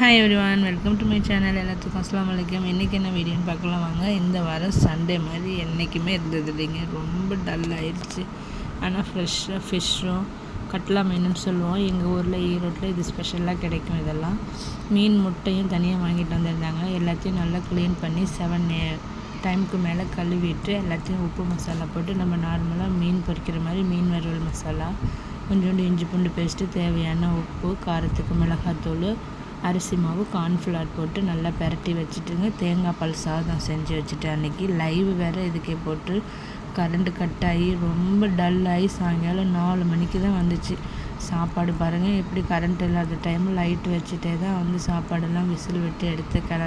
Hi everyone welcome to my channel எல்லாத்துக்கும் அஸ்லாம் வலைக்கம் இன்றைக்கி என்ன வீடியோன்னு பார்க்கலாம் வாங்க. இந்த வாரம் சண்டே மாதிரி என்றைக்குமே இருந்தது இல்லைங்க. ரொம்ப டல் ஆயிடுச்சு ஆனால் ஃப்ரெஷ்ஷாக ஃபிஷ்ஷும் கட்லா மீனுன்னு சொல்லுவோம். எங்கள் ஊரில் ஈரோட்டில் இது ஸ்பெஷலாக கிடைக்கும் இதெல்லாம். மீன் முட்டையும் தனியாக வாங்கிட்டு வந்திருந்தாங்க. எல்லாத்தையும் நல்லா க்ளீன் பண்ணி செவன் டைமுக்கு மேலே கழுவிட்டு எல்லாத்தையும் உப்பு மசாலா போட்டு நம்ம நார்மலாக மீன் பொரிக்கிற மாதிரி மீன் வறுவல் மசாலா கொஞ்சோண்டு இஞ்சி பூண்டு பேஸ்ட்டு தேவையான உப்பு காரத்துக்கு மிளகாத்தூள் அரிசி மாவு கார்ன்ஃப்ளவர் போட்டு நல்லா பெரட்டி வச்சுட்டுங்க. தேங்காய் பால் சாதம் செஞ்சு வச்சுட்டேன் அன்றைக்கி லைவ் வேறு இதுக்கே போட்டு கரண்ட்டு கட் ஆகி ரொம்ப டல் ஆகி சாயங்காலம் நாலு மணிக்கு தான் வந்துச்சு. சாப்பாடு பாருங்கள் எப்படி கரண்ட் இல்லாத டைம் லைட் வச்சுட்டே தான் வந்து சாப்பாடெல்லாம் விசில் விட்டு எடுத்து கிள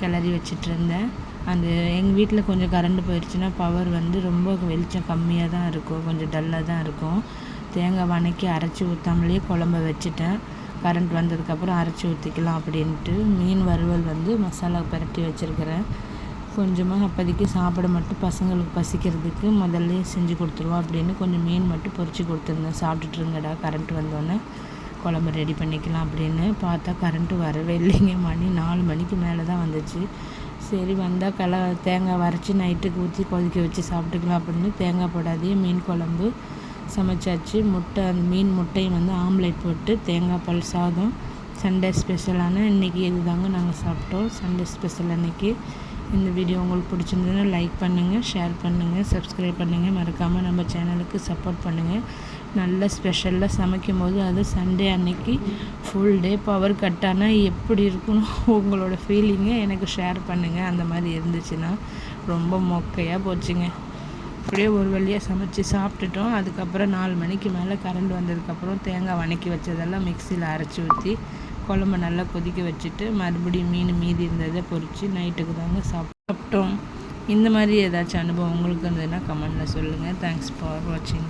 கிளறி வச்சிட்டு இருந்தேன் அந்த எங்கள் வீட்டில் கொஞ்சம் கரண்ட் போயிடுச்சுன்னா பவர் வந்து ரொம்ப வெளிச்சம் கம்மியாக தான் இருக்கும். கொஞ்சம் டல்லாக தான் இருக்கும். தேங்காய் வணக்கி அரைச்சி ஊற்றாமலேயே குழம்ப வச்சுட்டேன். கரண்ட் வந்ததுக்கப்புறம் அரைச்சி ஊற்றிக்கலாம் அப்படின்ட்டு மீன் வறுவல் வந்து மசாலா பரட்டி வச்சுருக்கிறேன். கொஞ்சமாக அப்போதைக்கு சாப்பிட மட்டும் பசங்களுக்கு பசிக்கிறதுக்கு முதல்ல செஞ்சு கொடுத்துருவோம் அப்படின்னு கொஞ்சம் மீன் மட்டும் பொறிச்சு கொடுத்துருந்தேன். சாப்பிட்டுட்ருங்கடா கரண்ட் வந்தோடனே குழம்பு ரெடி பண்ணிக்கலாம் அப்படின்னு. பார்த்தா கரண்ட்டு வரவே இல்லைங்க. மணி நாலு மணிக்கு மேலே தான் வந்துச்சு. சரி வந்தால் கல தேங்காய் வரைச்சி நைட்டுக்கு ஊற்றி கொதிக்க வச்சு சாப்பிட்டுக்கலாம் அப்படின்னு தேங்காய் போடாதே மீன் குழம்பு சமைச்சாச்சு. முட்டை அந்த மீன் முட்டையும் வந்து ஆம்லேட் போட்டு தேங்காய் பால் சாதம் சண்டே ஸ்பெஷலான இன்றைக்கி இது தாங்க நாங்கள் சாப்பிட்டோம். சண்டே ஸ்பெஷல் அன்றைக்கி இந்த வீடியோ உங்களுக்கு பிடிச்சிருந்ததுன்னா லைக் பண்ணுங்கள் ஷேர் பண்ணுங்கள் சப்ஸ்கிரைப் பண்ணுங்கள் மறக்காமல் நம்ம சேனலுக்கு சப்போர்ட் பண்ணுங்கள் நல்ல ஸ்பெஷலாக சமைக்கும் போது அது சண்டே அன்னைக்கு ஃபுல் டே பவர் கட் ஆனால் எப்படி இருக்கணும் உங்களோட ஃபீலிங்கை எனக்கு ஷேர் பண்ணுங்கள் அந்த மாதிரி இருந்துச்சுன்னா ரொம்ப மொக்கையாக போச்சுங்க. அப்படியே ஒரு வழியாக சமைச்சு சாப்பிட்டுட்டோம். அதுக்கப்புறம் நாலு மணிக்கு மேலே கரண்ட் வந்ததுக்கப்புறம் தேங்காய் வணக்கி வச்சதெல்லாம் மிக்சியில் அரைச்சி ஊற்றி குழம்பு நல்லா கொதிக்க வச்சுட்டு மறுபடியும் மீன் மீதி இருந்ததை பொறிச்சு நைட்டுக்கு தாங்க சாப்பிட்டோம். இந்த மாதிரி ஏதாச்சும் அனுபவம் உங்களுக்கு இருந்ததுன்னா கமெண்டில் சொல்லுங்கள் தேங்க்ஸ் ஃபார் வாட்சிங்